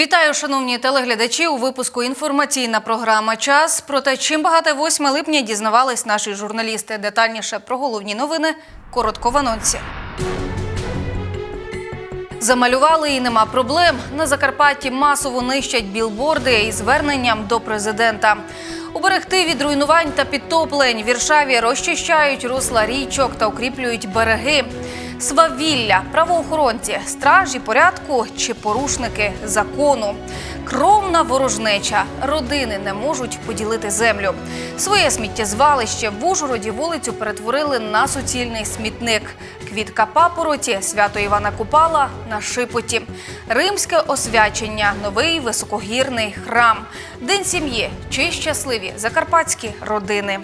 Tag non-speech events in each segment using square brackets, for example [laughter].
Вітаю, шановні телеглядачі. У випуску інформаційна програма Час. Про те, чим багате 8 липня дізнавались наші журналісти. Детальніше про головні новини. Коротко в анонсі. Замалювали і нема проблем. На Закарпатті масово нищать білборди із зверненням до президента. Уберегти від руйнувань та підтоплень Віршаві розчищають русла річок та укріплюють береги. Свавілля, правоохоронці, стражі порядку чи порушники закону. Кровна ворожнеча. Родини не можуть поділити землю. Своє сміттєзвалище в Ужгороді вулицю перетворили на суцільний смітник. Квітка папороті, свято Івана Купала на шипоті. Римське освячення, новий високогірний храм. День сім'ї чи щасливі закарпатські родини.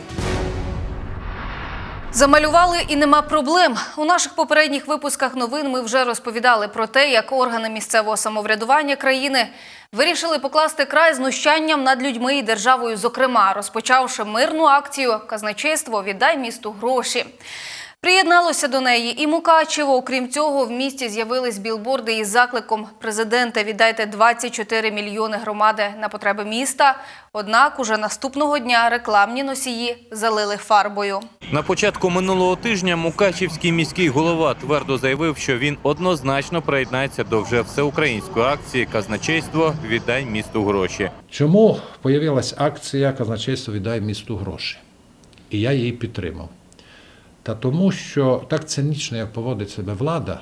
Замалювали і нема проблем. У наших попередніх випусках новин ми вже розповідали про те, як органи місцевого самоврядування країни вирішили покласти край знущанням над людьми і державою, зокрема, розпочавши мирну акцію Казначейство віддай місту гроші. Приєдналося до неї і Мукачево. Окрім цього, в місті з'явились білборди із закликом президента віддайте 24 мільйони громади на потреби міста. Однак уже наступного дня рекламні носії залили фарбою. На початку минулого тижня Мукачівський міський голова твердо заявив, що він однозначно приєднається до вже всеукраїнської акції Казначейство віддай місту гроші. Чому появилась акція Казначейство віддай місту гроші? І я її підтримав. Та тому, що так цинічно, як поводить себе влада,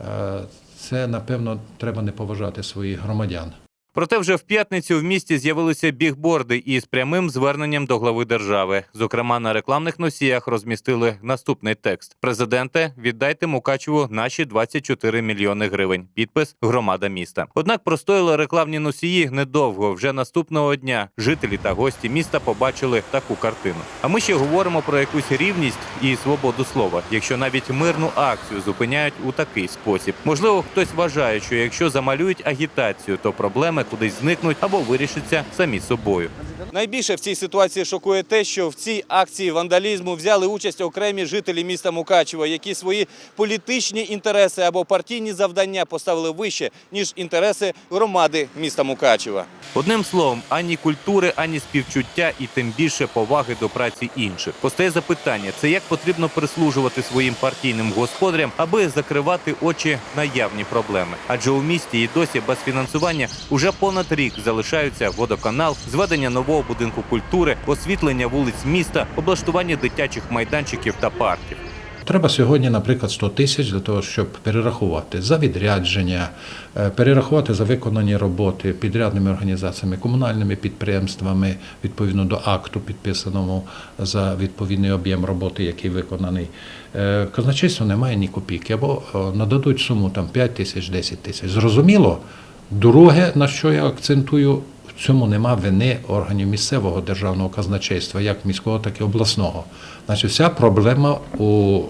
е, це, напевно, треба не поважати своїх громадян. Проте вже в п'ятницю в місті з'явилися бігборди із прямим зверненням до глави держави. Зокрема, на рекламних носіях розмістили наступний текст: Президенте, віддайте Мукачеву наші 24 мільйони гривень. Підпис громада міста. Однак простояли рекламні носії недовго. Вже наступного дня жителі та гості міста побачили таку картину. А ми ще говоримо про якусь рівність і свободу слова, якщо навіть мирну акцію зупиняють у такий спосіб. Можливо, хтось вважає, що якщо замалюють агітацію, то проблеми кудись зникнуть або вирішаться самі собою. Найбільше в цій ситуації шокує те, що в цій акції вандалізму взяли участь окремі жителі міста Мукачево, які свої політичні інтереси або партійні завдання поставили вище ніж інтереси громади міста Мукачева. Одним словом, ані культури, ані співчуття, і тим більше поваги до праці інших. Постає запитання: це як потрібно прислужувати своїм партійним господарям, аби закривати очі на явні проблеми. Адже у місті і досі без фінансування уже понад рік залишаються водоканал, зведення нового будинку культури, освітлення вулиць міста, облаштування дитячих майданчиків та парків. Треба сьогодні, наприклад, 100 тисяч для того, щоб перерахувати за відрядження, е, перерахувати за виконані роботи підрядними організаціями, комунальними підприємствами відповідно до акту, підписаного за відповідний об'єм роботи, який виконаний. Е, Казначейство не має ні копійки, або е, нададуть суму там 5 тисяч, 10 тисяч. Зрозуміло. Друге, на що я акцентую, в цьому нема вини органів місцевого державного казначейства, як міського, так і обласного. Значить, вся проблема у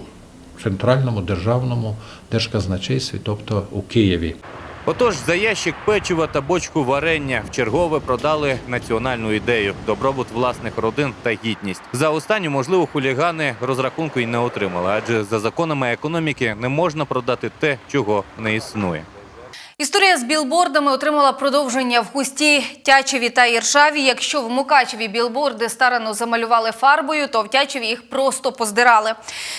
центральному державному держказначействі, тобто у Києві. Отож, за ящик печива та бочку варення в чергове продали національну ідею добробут власних родин та гідність. За останню, можливо, хулігани розрахунку й не отримали, адже за законами економіки не можна продати те, чого не існує. Історія з білбордами отримала продовження в Хусті, Тячеві та Іршаві. Якщо в Мукачеві білборди старано замалювали фарбою, то в Тячеві їх просто поздирали.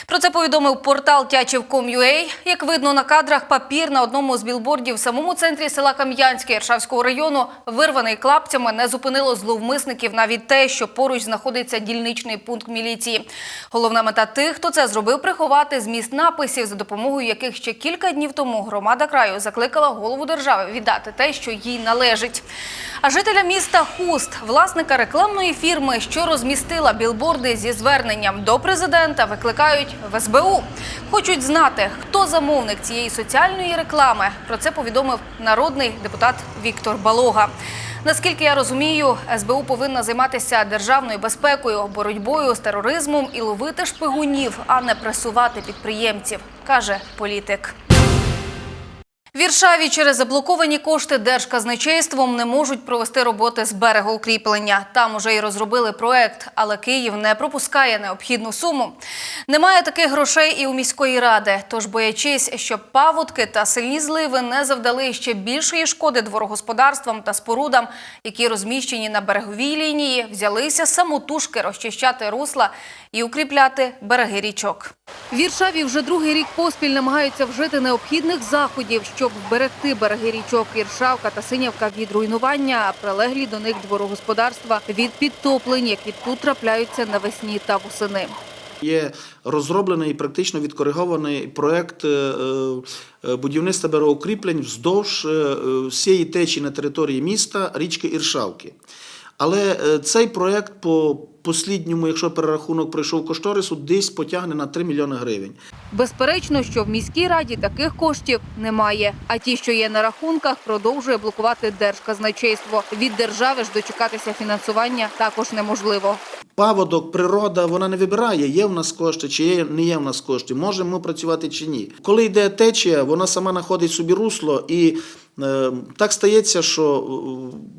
Про це повідомив портал Тячів.com.ua. Як видно на кадрах, папір на одному з білбордів в самому центрі села Кам'янське Іршавського району, вирваний клапцями, не зупинило зловмисників навіть те, що поруч знаходиться дільничний пункт міліції. Головна мета тих, хто це зробив, приховати зміст написів, за допомогою яких ще кілька днів тому громада краю закликала голову держави віддати те, що їй належить. А жителя міста Хуст, власника рекламної фірми, що розмістила білборди зі зверненням до президента, викликають в СБУ. Хочуть знати, хто замовник цієї соціальної реклами. Про це повідомив народний депутат Віктор Балога. Наскільки я розумію, СБУ повинна займатися державною безпекою, боротьбою з тероризмом і ловити шпигунів, а не пресувати підприємців, каже політик. Віршаві через заблоковані кошти держказначейством не можуть провести роботи з берегоукріплення. Там уже й розробили проект, але Київ не пропускає необхідну суму. Немає таких грошей і у міської ради. Тож, боячись, щоб паводки та сильні зливи не завдали ще більшої шкоди дворогосподарствам та спорудам, які розміщені на береговій лінії, взялися самотужки розчищати русла і укріпляти береги річок. Віршаві вже другий рік поспіль намагаються вжити необхідних заходів, щоб вберегти береги річок Іршавка та Синявка від руйнування, а прилеглі до них дворогосподарства від підтоплень, які тут трапляються навесні та восени. Є розроблений і практично відкоригований проект е, е, будівництва берегоукріплень вздовж е, всієї течії на території міста річки Іршавки. Але цей проект по послідньому, якщо перерахунок пройшов кошторису, десь потягне на 3 мільйони гривень. Безперечно, що в міській раді таких коштів немає. А ті, що є на рахунках, продовжує блокувати держказначейство. Від держави ж дочекатися фінансування також неможливо. Паводок, природа, вона не вибирає, є в нас кошти чи є, не є в нас кошти, можемо ми працювати чи ні. Коли йде течія, вона сама знаходить собі русло, і е, так стається, що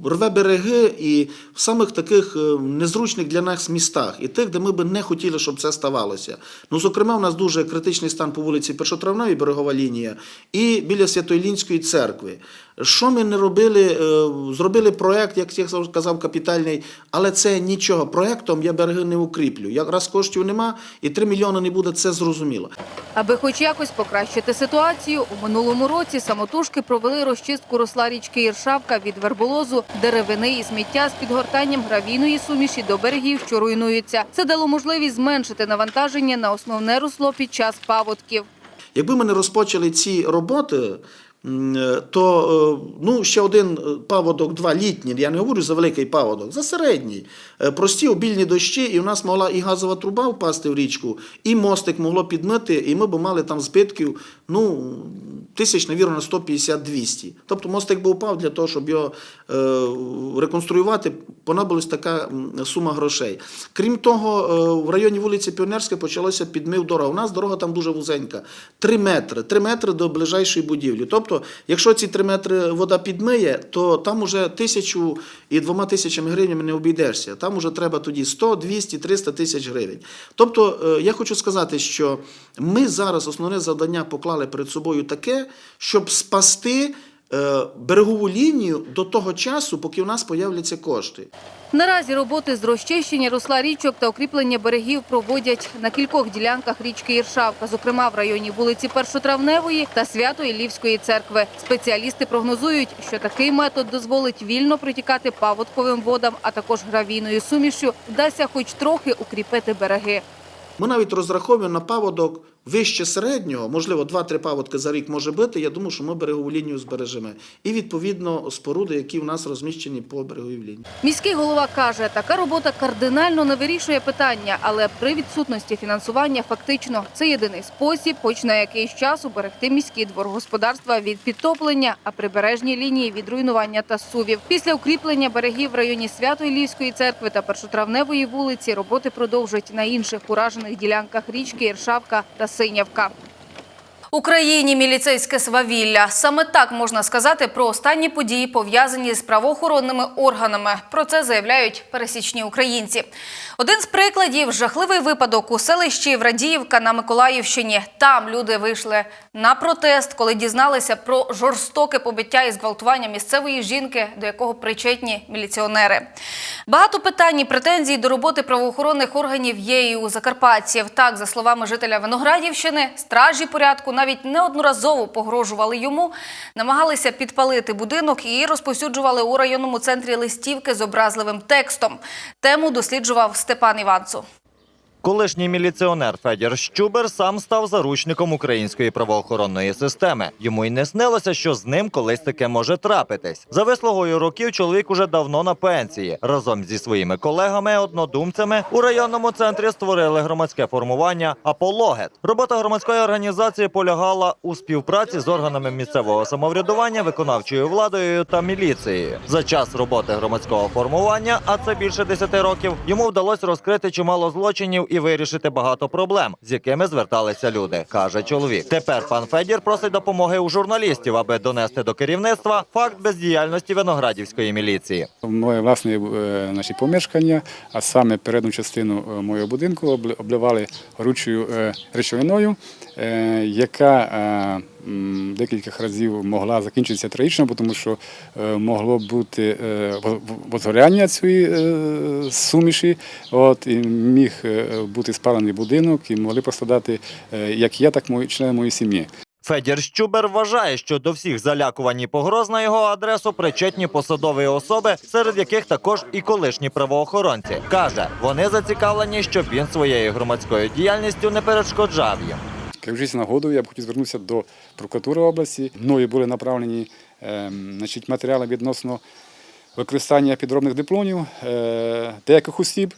е, рве береги і в самих таких е, незручних для нас містах, і тих, де ми би не хотіли, щоб це ставалося. Ну, зокрема, у нас дуже критичний стан по вулиці Першотравної берегова лінія, і біля Святойлінської церкви. Що ми не робили? Е, Зробили проект, як я сказав, капітальний, але це нічого. Проектом я береги не укріплю. Якраз коштів нема, і 3 мільйони не буде, це зрозуміло. Аби хоч якось покращити ситуацію, у минулому році самотужки провели розчистку росла річки Іршавка від верболозу, деревини і сміття з підгортанням гравійної суміші до берегів, що руйнуються. Це дало можливість зменшити навантаження на основне русло під час паводків. Якби ми не розпочали ці роботи, то е, ну, ще один е, паводок, два літні, я не говорю за великий паводок, за середній. Е, Прості обільні дощі, і в нас могла і газова труба впасти в річку, і мостик могло підмити, і ми б мали там збитків, ну, тисяч, навірно, на 150-200. Тобто мостик би упав для того, щоб його е, реконструювати, понадобилась така сума грошей. Крім того, е, в районі вулиці Піонерська почалося підмив дорога. У нас дорога там дуже вузенька. Три метри. Три метри до ближайшої будівлі. Тобто, якщо ці три метри вода підмиє, то там уже тисячу і двома тисячами гривень не обійдешся. Там уже треба тоді 100, 200, 300 тисяч гривень. Тобто, е, я хочу сказати, що ми зараз основне завдання поклали перед собою таке, щоб спасти берегову лінію до того часу, поки у нас появляться кошти. Наразі роботи з розчищення русла річок та укріплення берегів проводять на кількох ділянках річки Іршавка, зокрема в районі вулиці Першотравневої та Свято-Іллівської церкви. Спеціалісти прогнозують, що такий метод дозволить вільно протікати паводковим водам, а також гравійною сумішю, вдасться хоч трохи укріпити береги. Ми навіть розраховуємо на паводок вище середнього, можливо, 2-3 паводки за рік може бути. Я думаю, що ми берегову лінію збережемо. І відповідно споруди, які в нас розміщені по береговій лінії. Міський голова каже, така робота кардинально не вирішує питання, але при відсутності фінансування фактично це єдиний спосіб, хоч на якийсь час уберегти міські дворогосподарства від підтоплення, а прибережні лінії від руйнування та сувів. Після укріплення берегів в районі Свято-Іллівської церкви та Першотравневої вулиці роботи продовжують на інших уражених ділянках річки Іршавка та Синявка. Україні міліцейське свавілля. Саме так можна сказати про останні події, пов'язані з правоохоронними органами. Про це заявляють пересічні українці. Один з прикладів жахливий випадок у селищі Врадіївка на Миколаївщині. Там люди вийшли на протест, коли дізналися про жорстоке побиття і зґвалтування місцевої жінки, до якого причетні міліціонери. Багато питань і претензій до роботи правоохоронних органів є і у закарпатців. Так, за словами жителя Виноградівщини, стражі порядку навіть неодноразово погрожували йому, намагалися підпалити будинок і розповсюджували у районному центрі листівки з образливим текстом. Тему досліджував Степан Іванцу. Колишній міліціонер Федір Щубер сам став заручником української правоохоронної системи. Йому й не снилося, що з ним колись таке може трапитись. За вислугою років чоловік уже давно на пенсії. Разом зі своїми колегами-однодумцями у районному центрі створили громадське формування Апологет. Робота громадської організації полягала у співпраці з органами місцевого самоврядування, виконавчою владою та міліцією. За час роботи громадського формування, а це більше 10 років, йому вдалося розкрити чимало злочинів і вирішити багато проблем, з якими зверталися люди, каже чоловік. Тепер пан Федір просить допомоги у журналістів, аби донести до керівництва факт бездіяльності виноградівської міліції. Моє власне наші помешкання, а саме передню частину е, моєго будинку обли- обливали горючою е, речовиною, е, яка е, декілька разів могла закінчитися трагічно, тому що е, могло бути е, во- во- возгоряння цієї е, суміші, от, і міг бути спалений будинок, і могли пострадати як я, так і члени моєї сім'ї. Федір Щубер вважає, що до всіх залякувань і погроз на його адресу причетні посадові особи, серед яких також і колишні правоохоронці. Каже, вони зацікавлені, щоб він своєю громадською діяльністю не перешкоджав їм. Керуючись нагодою, я б хотів звернутися до прокуратури області. Мною були направлені ем, значить, матеріали відносно використання підробних дипломів е, деяких осіб,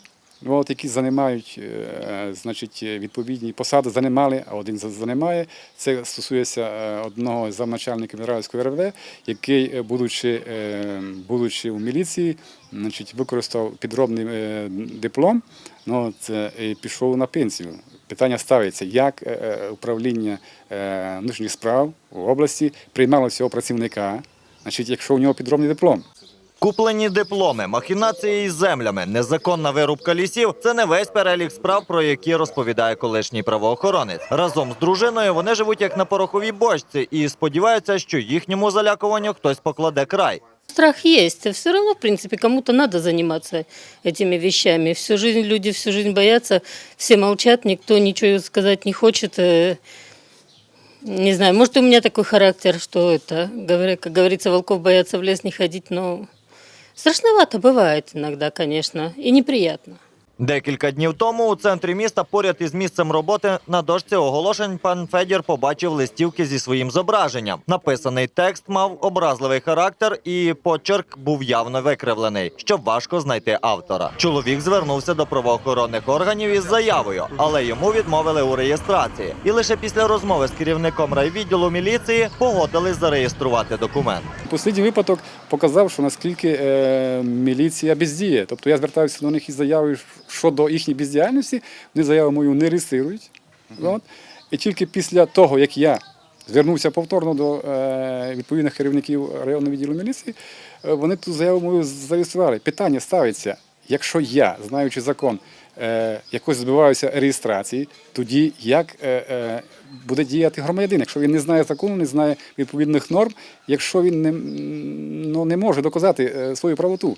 от, які займають е, значить, відповідні посади, займали, а один за- займає. Це стосується е, одного з замначальників Міравської РВ, який, будучи, е, будучи в міліції, значить, використав підробний диплом, ну, е, і пішов на пенсію. Питання ставиться, як е, е, управління е, внутрішніх справ в області приймало цього працівника, значить, якщо у нього підробний диплом. Куплені дипломи, махінації із землями, незаконна вирубка лісів це не весь перелік справ, про які розповідає колишній правоохоронець. Разом з дружиною вони живуть як на пороховій бочці і сподіваються, що їхньому залякуванню хтось покладе край. Страх есть. Все равно, в принципе, кому-то надо заниматься этими вещами. Всю жизнь люди всю жизнь боятся, все молчат, никто ничего сказать не хочет. Э, Не знаю, может, у меня такой характер, что это, как говорится, волков боятся в лес не ходить, но страшновато бывает иногда, конечно, и неприятно. Декілька днів тому у центрі міста, поряд із місцем роботи, на дошці оголошень пан Федір побачив листівки зі своїм зображенням. Написаний текст мав образливий характер, і почерк був явно викривлений, щоб важко знайти автора. Чоловік звернувся до правоохоронних органів із заявою, але йому відмовили у реєстрації. І лише після розмови з керівником райвідділу міліції погодились зареєструвати документ. Послідній випадок показав, що наскільки е, міліція бездіє. Тобто я звертаюся до них із заявою щодо їхньої бездіяльності, вони заяву мою не реєструють. От. І тільки після того, як я звернувся повторно до е, відповідних керівників районного відділу міліції, е, вони ту заяву мою зареєстрували. Питання ставиться, якщо я, знаючи закон, е, якось збиваюся реєстрації, тоді як е, е, буде діяти громадянин, якщо він не знає закону, не знає відповідних норм, якщо він не, ну, не може доказати е, свою правоту.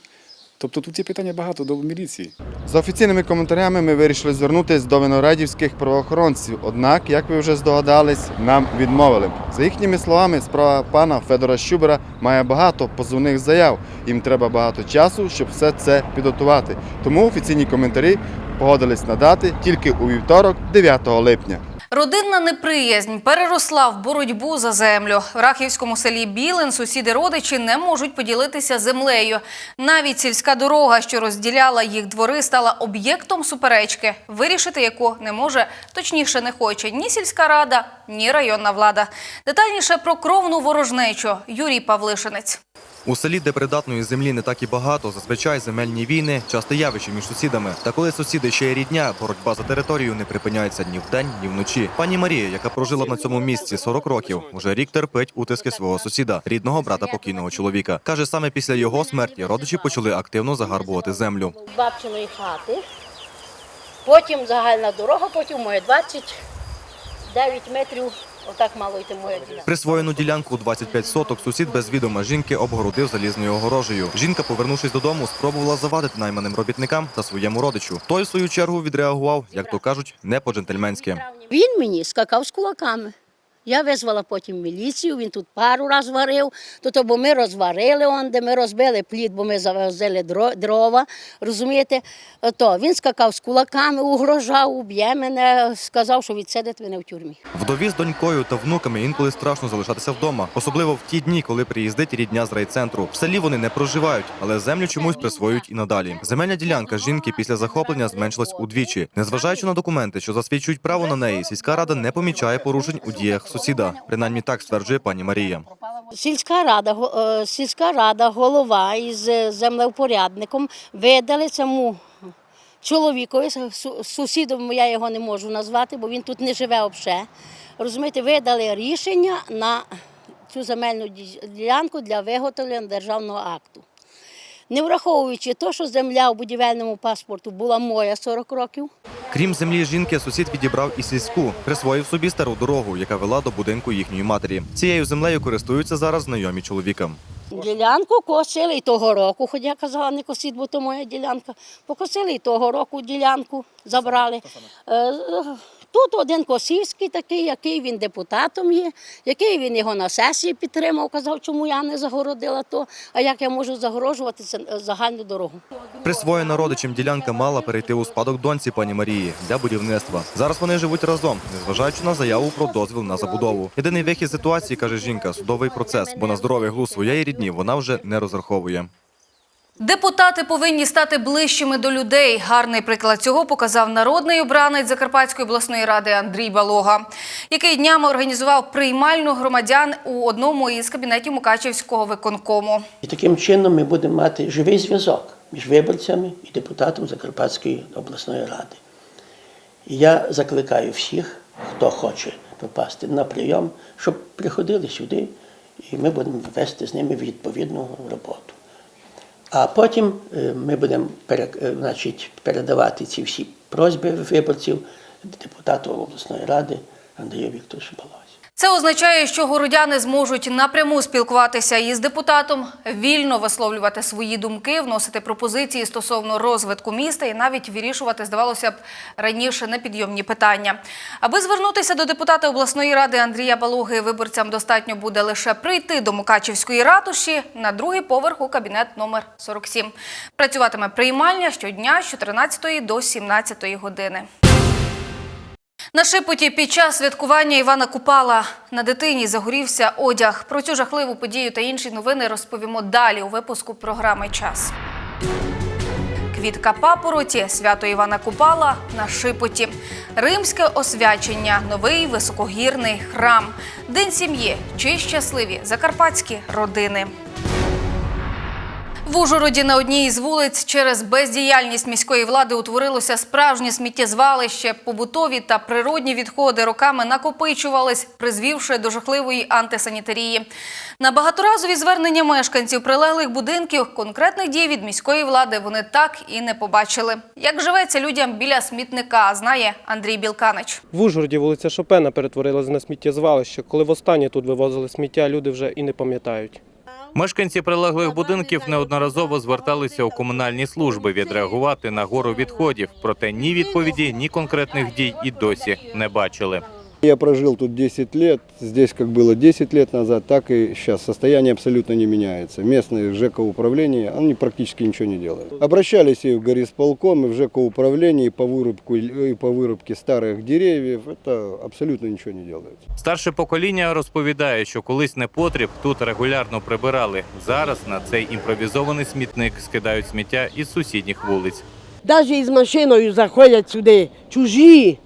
Тобто тут є питання багато до міліції. За офіційними коментарями ми вирішили звернутися до виноградівських правоохоронців. Однак, як ви вже здогадались, нам відмовили. За їхніми словами, справа пана Федора Щубера має багато позовних заяв. Їм треба багато часу, щоб все це підготувати. Тому офіційні коментарі погодились надати тільки у вівторок, 9 липня. Родинна неприязнь переросла в боротьбу за землю. В Рахівському селі Білин сусіди родичі не можуть поділитися землею. Навіть сільська дорога, що розділяла їх двори, стала об'єктом суперечки, вирішити яку не може, точніше не хоче ні сільська рада, ні районна влада. Детальніше про кровну ворожнечу Юрій Павлишинець. У селі, де придатної землі не так і багато, зазвичай земельні війни часте явище між сусідами. Та коли сусіди ще й рідня, боротьба за територію не припиняється ні вдень, ні вночі. Пані Марія, яка прожила на цьому місці 40 років, уже рік терпить утиски свого сусіда, рідного брата покійного чоловіка. каже, саме після його смерті родичі почали активно загарбувати землю. бабчиної хати, потім загальна дорога, потім моє 29 метрів, отак мало йти моя ділянка. Присвоєну ділянку у 25 соток сусід без відома жінки обгородив залізною огорожею. Жінка, повернувшись додому, спробувала завадити найманим робітникам та своєму родичу. Той, в свою чергу, відреагував, як то кажуть, не по-джентльменськи. Він мені скакав з кулаками. Я визвала потім міліцію, він тут пару раз варив, то, бо ми розварили он, де ми розбили плід, бо ми завозили дро- дрова, розумієте? То він скакав з кулаками, угрожав, уб'є мене, сказав, що відсидить мене в тюрмі. Вдові з донькою та внуками інколи страшно залишатися вдома, особливо в ті дні, коли приїздить рідня з райцентру. В селі вони не проживають, але землю чомусь присвоюють і надалі. Земельна ділянка жінки після захоплення зменшилась удвічі. Незважаючи на документи, що засвідчують право на неї, сільська рада не помічає порушень у діях сусіда. Принаймні так стверджує пані Марія. Сільська рада, е, сільська рада, голова із е, землевпорядником видали цьому чоловікові, су- сусідом я його не можу назвати, бо він тут не живе взагалі. Розумієте, видали рішення на цю земельну ділянку для виготовлення державного акту. Не враховуючи те, що земля у будівельному паспорту була моя 40 років, Крім землі жінки, сусід відібрав і сільську, присвоїв собі стару дорогу, яка вела до будинку їхньої матері. Цією землею користуються зараз знайомі чоловікам. Ділянку косили і того року, хоч я казала, не косіть, бо то моя ділянка. Покосили і того року ділянку забрали. Тут один Косівський такий, який він депутатом є, який він його на сесії підтримав, казав, чому я не загородила то, а як я можу загорожувати е, загальну дорогу. Присвоєна родичам ділянка мала перейти у спадок доньці пані Марії для будівництва. Зараз вони живуть разом, незважаючи на заяву про дозвіл на забудову. Єдиний вихід ситуації, каже жінка, судовий процес, бо на здоровий глузд своєї рідні вона вже не розраховує. Депутати повинні стати ближчими до людей. Гарний приклад цього показав народний обранець Закарпатської обласної ради Андрій Балога, який днями організував приймальну громадян у одному із кабінетів Мукачівського виконкому. І таким чином ми будемо мати живий зв'язок між виборцями і депутатом Закарпатської обласної ради. І я закликаю всіх, хто хоче попасти на прийом, щоб приходили сюди, і ми будемо вести з ними відповідну роботу. А потім е, ми будемо е, значить, передавати ці всі просьби виборців депутату обласної ради Андрію Вікторовичу Балазі. Це означає, що городяни зможуть напряму спілкуватися із депутатом, вільно висловлювати свої думки, вносити пропозиції стосовно розвитку міста і навіть вирішувати, здавалося б, раніше непідйомні питання. Аби звернутися до депутата обласної ради Андрія Балоги, виборцям достатньо буде лише прийти до Мукачівської ратуші на другий поверх у кабінет номер 47. Працюватиме приймальня щодня з 14 до 17 години. На Шипоті під час святкування Івана Купала на дитині загорівся одяг. Про цю жахливу подію та інші новини розповімо далі у випуску програми Час. Квітка папороті, свято Івана Купала на Шипоті, римське освячення, новий високогірний храм, День сім'ї чи щасливі закарпатські родини. В Ужгороді на одній із вулиць через бездіяльність міської влади утворилося справжнє сміттєзвалище. Побутові та природні відходи роками накопичувались, призвівши до жахливої антисанітарії. На багаторазові звернення мешканців прилеглих будинків конкретних дій від міської влади вони так і не побачили. Як живеться людям біля смітника, знає Андрій Білканич. В Ужгороді вулиця Шопена перетворилась на сміттєзвалище. Коли востаннє тут вивозили сміття, люди вже і не пам'ятають. Мешканці прилеглих будинків неодноразово зверталися у комунальні служби відреагувати на гору відходів. Проте ні відповіді, ні конкретних дій і досі не бачили. Я прожил тут 10 лет, здесь как было 10 лет назад, так и сейчас. Состояние абсолютно не меняется. Местное ЖК управление, они практически ничего не делают. Обращались и в горисполком, и в ЖК управление, и по, вырубку, и по вырубке старых деревьев. Это абсолютно ничего не делают. Старше покоління розповідає, що колись непотріб тут регулярно прибирали. Зараз на цей імпровізований смітник скидають сміття із сусідніх вулиць. Навіть із машиною заходять сюди чужі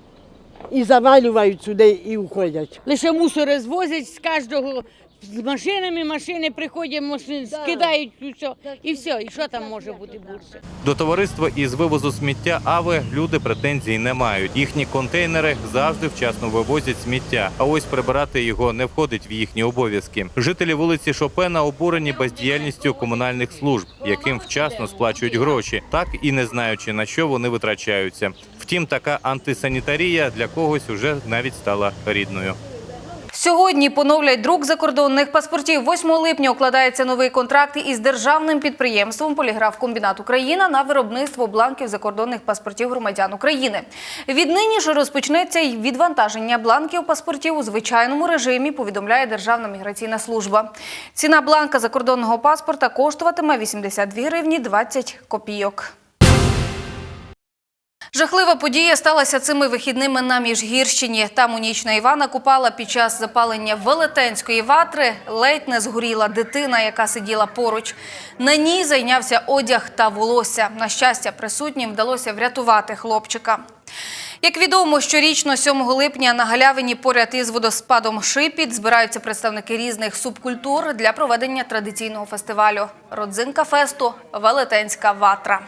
і завалюють сюди і уходять. Лише мусори звозять з кожного з машинами, машини приходять, машини скидають все. І все. І що там може бути більше? До товариства із вивозу сміття АВЕ люди претензій не мають. Їхні контейнери завжди вчасно вивозять сміття. А ось прибирати його не входить в їхні обов'язки. Жителі вулиці Шопена обурені бездіяльністю комунальних служб, яким вчасно сплачують гроші, так і не знаючи на що вони витрачаються. Втім, така антисанітарія для когось уже навіть стала рідною. Сьогодні поновлять друк закордонних паспортів. 8 липня укладається новий контракт із державним підприємством Поліграф-комбінат Україна на виробництво бланків закордонних паспортів громадян України. Віднині ж розпочнеться й відвантаження бланків паспортів у звичайному режимі. Повідомляє Державна міграційна служба. Ціна бланка закордонного паспорта коштуватиме 82 гривні 20 копійок. Жахлива подія сталася цими вихідними на Міжгірщині. Там у ніч на Івана Купала під час запалення велетенської ватри ледь не згоріла дитина, яка сиділа поруч. На ній зайнявся одяг та волосся. На щастя, присутнім вдалося врятувати хлопчика. Як відомо, щорічно 7 липня на галявині поряд із водоспадом Шипіт збираються представники різних субкультур для проведення традиційного фестивалю. Родзинка фесту Велетенська ватра.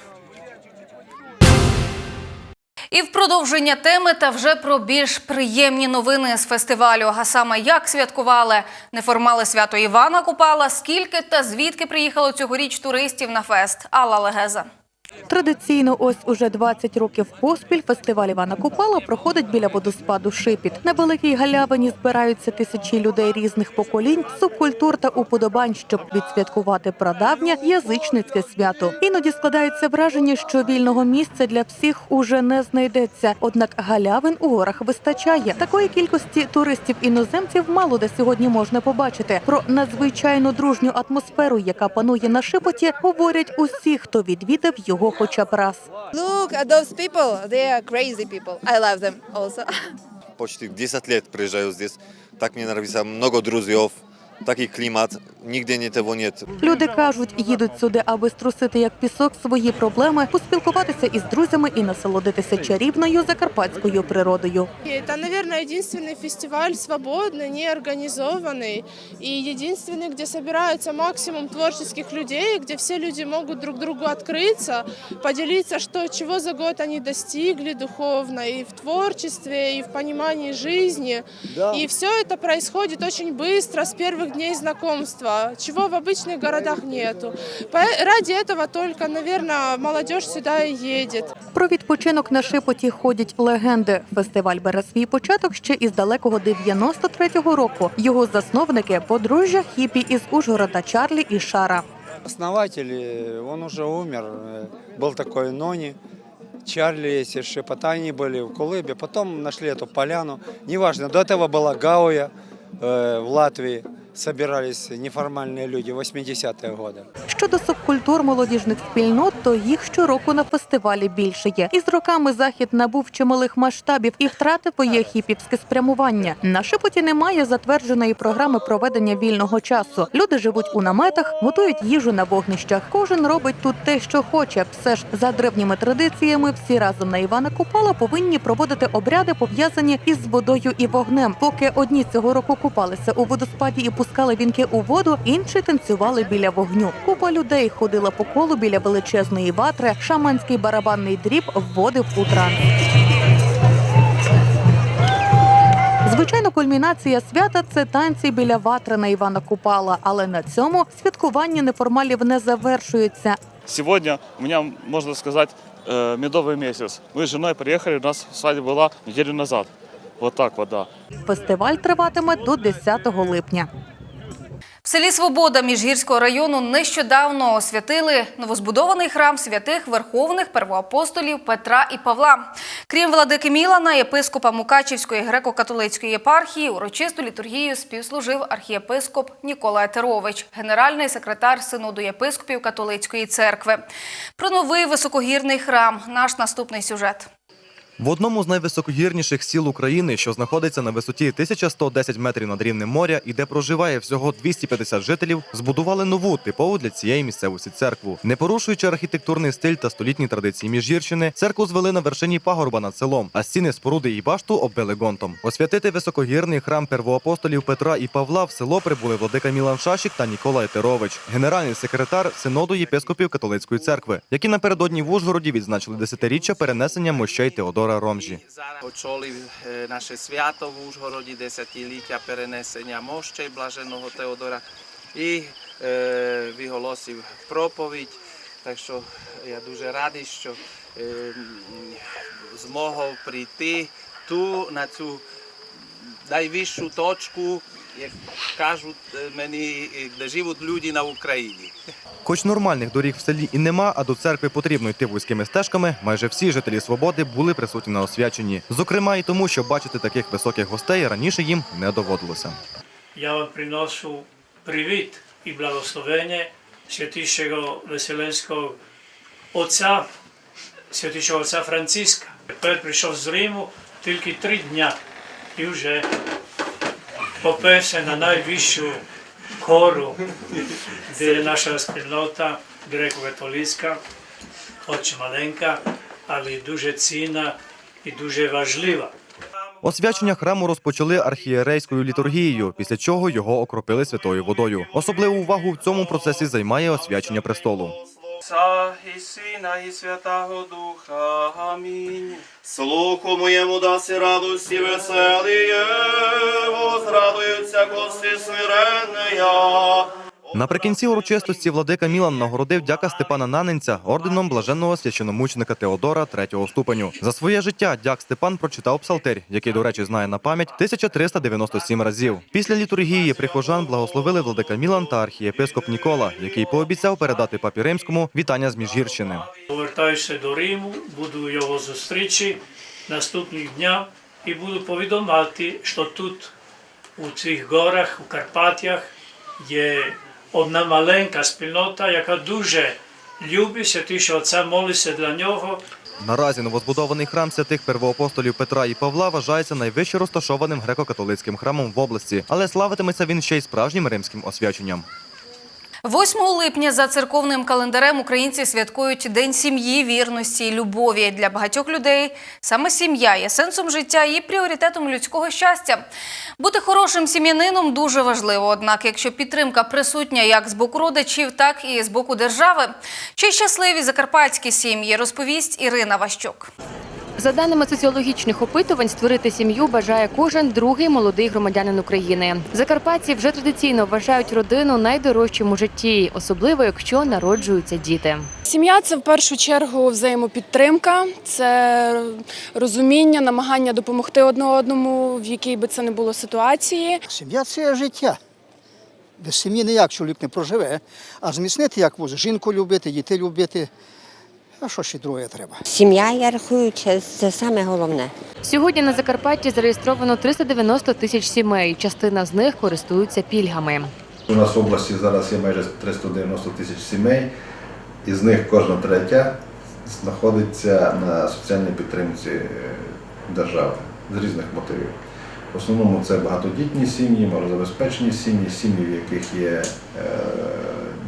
І в продовження теми та вже про більш приємні новини з фестивалю. А саме як святкували неформали свято Івана Купала, скільки та звідки приїхало цьогоріч туристів на фест. Алла Легеза. Традиційно, ось уже 20 років поспіль фестиваль Івана Купала проходить біля водоспаду Шипіт. На великій галявині збираються тисячі людей різних поколінь, субкультур та уподобань, щоб відсвяткувати прадавнє язичницьке свято. Іноді складається враження, що вільного місця для всіх уже не знайдеться. Однак галявин у горах вистачає. Такої кількості туристів іноземців мало де сьогодні можна побачити. Про надзвичайно дружню атмосферу, яка панує на шипоті, говорять усі, хто відвідав його хоча б раз. Look at those people. They are crazy people. I love them also. [laughs] почти 10 лет приезжаю здесь. Так мне нравится, много друзей, такий климат, нигде не того нет. Люди кажуть, їдуть сюди, аби струсити як пісок свої проблеми, поспілкуватися із друзями і насолодитися чарівною закарпатською природою. Это, наверное, единственный фестиваль свободный, неорганизованный и единственный, где собирается максимум творческих людей, где все люди могут друг другу открыться, поделиться, что, чего за год они достигли духовно и в творчестве, и в понимании жизни. И все это происходит очень быстро, с первых дней знакомства, чего в обычных городах нету. По- Ради этого только, наверное, молодежь сюда и едет. Про відпочинок на шипоті ходять легенди. Фестиваль бере свій початок ще із далекого 93-го року. Його засновники подружжя хіпі із Ужгорода Чарлі і Шара. Основатель, э, он уже умер. Э, Был такой Нони, Чарли, если Шепотани были в Кулыбе. Потом нашли эту поляну. Неважно, до этого была Гауя э, в Латвии. Собирались неформальные люди, 80-е годы. Щодо субкультур молодіжних спільнот, то їх щороку на фестивалі більше є. І з роками захід набув чималих масштабів і втратив своє хіпівське спрямування. На шипоті немає затвердженої програми проведення вільного часу. Люди живуть у наметах, готують їжу на вогнищах. Кожен робить тут те, що хоче. Все ж за древніми традиціями, всі разом на Івана Купала повинні проводити обряди, пов'язані із водою і вогнем. Поки одні цього року купалися у водоспаді і пускали вінки у воду, інші танцювали біля вогню. Купа людей ходила по колу біля величезної ватри. Шаманський барабанний дріб вводив у транс. Звичайно, кульмінація свята це танці біля ватри на Івана Купала. Але на цьому святкування неформалів не завершується. Сегодня у меня, можно сказать, э, медовый месяц. Мы с женой приехали, у нас свадьба была неделю назад. Вот так вот, да. Фестиваль триватиме до 10 липня. В селі Свобода Міжгірського району нещодавно освятили новозбудований храм святих верховних первоапостолів Петра і Павла. Крім владики Мілана, єпископа Мукачівської греко-католицької єпархії, урочисту літургію співслужив архієпископ Нікола Етерович, генеральний секретар Синоду єпископів католицької церкви. Про новий високогірний храм наш наступний сюжет. В одному з найвисокогірніших сіл України, що знаходиться на висоті 1110 метрів над рівнем моря і де проживає всього 250 жителів, збудували нову типову для цієї місцевості церкву. Не порушуючи архітектурний стиль та столітні традиції Міжгірщини, церкву звели на вершині пагорба над селом, а стіни споруди і башту оббили ґонтом. Освятити високогірний храм первоапостолів Петра і Павла в село прибули владика Мілан Шашік та Нікола Етерович, генеральний секретар синоду єпископів католицької церкви, які напередодні в Ужгороді відзначили десятиріччя перенесення мощей Теодора Ромжі. Почали е, наше свято в Ужгороді, десятиліття перенесення мощей блаженого Теодора і е, виголосив проповідь. Так що я дуже радий, що е, м, прийти ту на цю найвищу точку, як кажуть е, мені, е, де живуть люди на Україні. Хоч нормальних доріг в селі і нема, а до церкви потрібно йти вузькими стежками, майже всі жителі свободи були присутні на освяченні. Зокрема, і тому, що бачити таких високих гостей раніше їм не доводилося. Я вам приношу привіт і благословення святішого Веселенського отця, святішого отця Франциска. Тепер прийшов з Риму тільки три дня і вже поперся на найвищу гору, де наша спільнота греко-католицька, хоч маленька, але дуже цінна і дуже важлива. Освячення храму розпочали архієрейською літургією, після чого його окропили святою водою. Особливу увагу в цьому процесі займає освячення престолу. Отца і Сина і Святого Духа. Амінь. Слуху моєму даси радості веселіє, возрадуються кости смиренния. Наприкінці урочистості владика Мілан нагородив дяка Степана Наненця орденом блаженного священомученика Теодора третього ступеню. За своє життя дяк Степан прочитав псалтир, який, до речі, знає на пам'ять 1397 разів. Після літургії прихожан благословили владика Мілан та архієпископ Нікола, який пообіцяв передати папі римському вітання з Міжгірщини. Повертаюся до Риму, буду його зустрічі наступних днів і буду повідомляти, що тут, у цих горах, у Карпатях, є одна маленька спільнота, яка дуже любить святішого Отця, молиться для нього. Наразі новозбудований храм святих первоапостолів Петра і Павла вважається найвище розташованим греко-католицьким храмом в області, але славитиметься він ще й справжнім римським освяченням. 8 липня за церковним календарем українці святкують День сім'ї, вірності і любові. Для багатьох людей саме сім'я є сенсом життя і пріоритетом людського щастя. Бути хорошим сім'янином дуже важливо. Однак, якщо підтримка присутня як з боку родичів, так і з боку держави, чи щасливі закарпатські сім'ї, розповість Ірина Ващук. За даними соціологічних опитувань, створити сім'ю бажає кожен другий молодий громадянин України. Закарпатці вже традиційно вважають родину найдорожчим у житті, особливо якщо народжуються діти. Сім'я це в першу чергу взаємопідтримка, це розуміння, намагання допомогти одне одному, в якій би це не було ситуації. Сім'я це життя. Без сім'ї ніяк чоловік не проживе, а зміцнити як може жінку любити, дітей любити. А що ще друге треба? Сім'я, я рахую, це, це саме головне. Сьогодні на Закарпатті зареєстровано 390 тисяч сімей. Частина з них користуються пільгами. У нас в області зараз є майже 390 тисяч сімей, із них кожна третя знаходиться на соціальній підтримці е, держави з різних мотивів. В основному це багатодітні сім'ї, малозабезпечені сім'ї, сім'ї, в яких є е,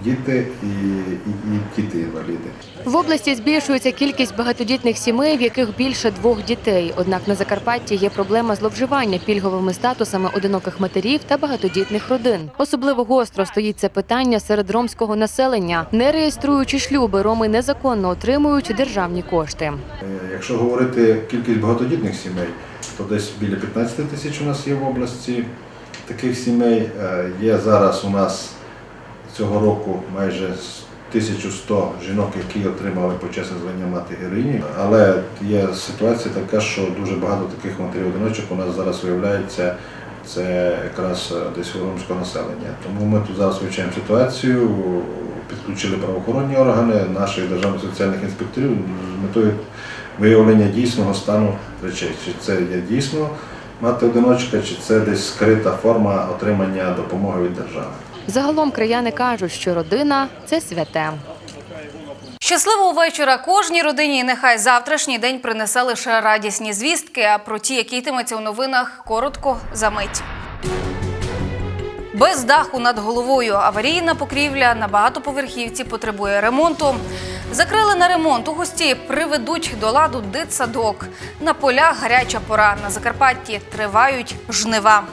діти і, і, і діти-інваліди. В області збільшується кількість багатодітних сімей, в яких більше двох дітей. Однак на Закарпатті є проблема зловживання пільговими статусами одиноких матерів та багатодітних родин. Особливо гостро стоїть це питання серед ромського населення. Не реєструючи шлюби, роми незаконно отримують державні кошти. Е, Якщо говорити кількість багатодітних сімей, то десь біля 15 тисяч у нас є в області таких сімей. Е, Є зараз у нас цього року майже 1100 жінок, які отримали почесне звання мати героїні. Але є ситуація така, що дуже багато таких матерів-одиночок у нас зараз виявляється. Це якраз десь ромського населення. Тому ми тут зараз вивчаємо ситуацію, підключили правоохоронні органи наших державних соціальних інспекторів з метою виявлення дійсного стану речей. Чи це є дійсно мати одиночка, чи це десь скрита форма отримання допомоги від держави. Загалом краяни кажуть, що родина це святе. Щасливого вечора кожній родині. І нехай завтрашній день принесе лише радісні звістки. А про ті, які йтиметься у новинах, коротко за мить. Без даху над головою аварійна покрівля на багатоповерхівці потребує ремонту. Закрили на ремонт у гості приведуть до ладу дитсадок. На полях гаряча пора. На Закарпатті тривають жнива.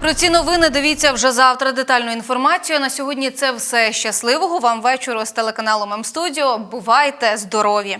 Про ці новини дивіться вже завтра. Детальну інформацію. На сьогодні це все. Щасливого вам вечора з телеканалом М-студіо. Бувайте здорові!